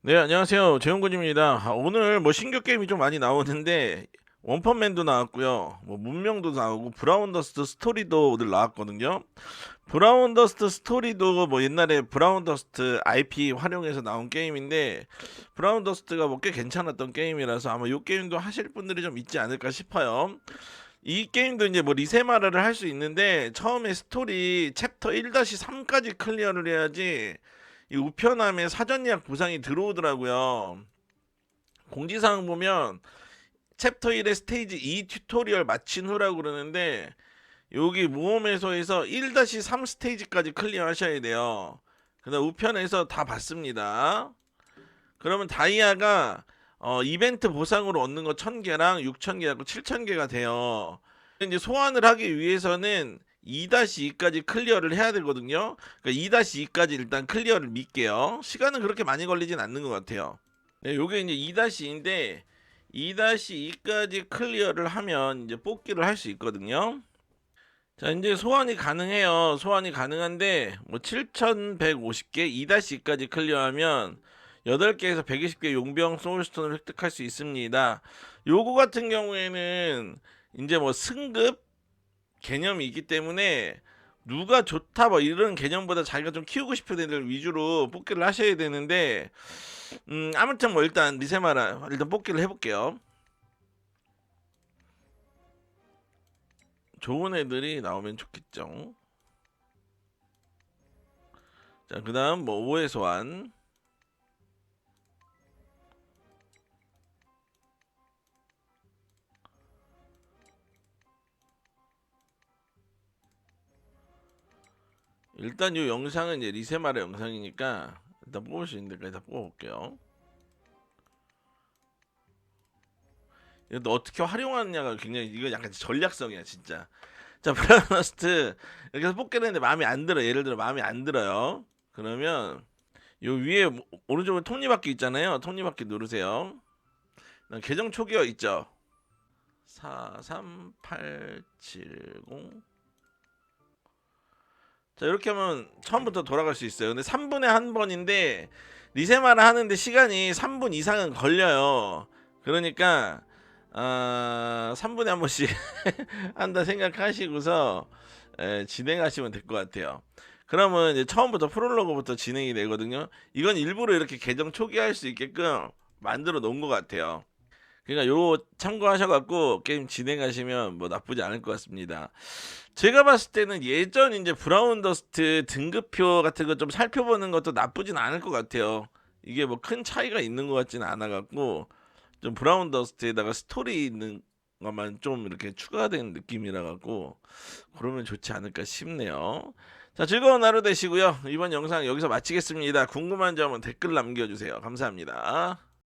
네, 안녕하세요. 재용군입니다. 아, 오늘 뭐 신규 게임이 좀 많이 나오는데 원펀맨도 나왔고요. 뭐 문명도 나오고 브라운 더스트 스토리도 오늘 나왔거든요. 브라운 더스트 스토리도 뭐 옛날에 브라운 더스트 IP 활용해서 나온 게임인데 브라운 더스트가 뭐 꽤 괜찮았던 게임이라서 아마 이 게임도 하실 분들이 좀 있지 않을까 싶어요. 이 게임도 이제 뭐 리세마라를 할 수 있는데 처음에 스토리 챕터 1-3까지 클리어를 해야지 이 우편함에 사전 예약 보상이 들어오더라고요. 공지사항 보면 챕터 1의 스테이지 2 튜토리얼 마친 후라고 그러는데 여기 모험에서에서 1-3 스테이지까지 클리어 하셔야 돼요. 그다음 우편에서 다 받습니다. 그러면 다이아가 어, 이벤트 보상으로 얻는 거 1000개랑 6000개하고 7000개가 돼요. 이제 소환을 하기 위해서는 2-2까지 클리어를 해야 되거든요. 그러니까 2-2까지 일단 클리어를 믿게요. 시간은 그렇게 많이 걸리진 않는 것 같아요. 네, 요게 이제 2-2인데 2-2까지 클리어를 하면 이제 뽑기를 할 수 있거든요. 자, 이제 소환이 가능해요. 소환이 가능한데 뭐 7150개 2-2까지 클리어하면 8개에서 120개 용병 소울스톤을 획득할 수 있습니다. 요거 같은 경우에는 이제 뭐 승급 개념이 있기 때문에 누가 좋다 뭐 이런 개념보다 자기가 좀 키우고 싶은 애들 위주로 뽑기를 하셔야 되는데 음 아무튼 뭐 일단 리세마라 일단 뽑기를 해볼게요. 좋은 애들이 나오면 좋겠죠. 자, 그 다음 뭐 5회 소환. 일단 이 영상은 이제 리세마라 영상이니까 일단 뽑을 수 있는 데까지 다 뽑아볼게요. 이것도 어떻게 활용하느냐가 굉장히 이거 약간 전략성이야 진짜. 자 브라우너스트 이렇게 해서 뽑기를 했는데 마음에 안 들어. 예를 들어 마음에 안 들어요. 그러면 요 위에 오른쪽에 톱니바퀴 있잖아요. 톱니바퀴 누르세요. 계정 초기화 있죠. 43870 자 이렇게 하면 처음부터 돌아갈 수 있어요. 근데 3분에 한 번인데 리세마를 하는데 시간이 3분 이상은 걸려요. 그러니까 아 3분에 한 번씩 한다 생각하시고서 에, 진행하시면 될 것 같아요. 그러면 이제 처음부터 프롤로그부터 진행이 되거든요. 이건 일부러 이렇게 계정 초기화할 수 있게끔 만들어 놓은 것 같아요. 그러니까 요거 참고하셔갖고 게임 진행하시면 뭐 나쁘지 않을 것 같습니다. 제가 봤을 때는 예전 이제 브라운 더스트 등급표 같은 거 좀 살펴보는 것도 나쁘진 않을 것 같아요. 이게 뭐 큰 차이가 있는 것 같지는 않아갖고 좀 브라운 더스트에다가 스토리 있는 것만 좀 이렇게 추가된 느낌이라 갖고 그러면 좋지 않을까 싶네요. 자 즐거운 하루 되시고요. 이번 영상 여기서 마치겠습니다. 궁금한 점은 댓글 남겨주세요. 감사합니다.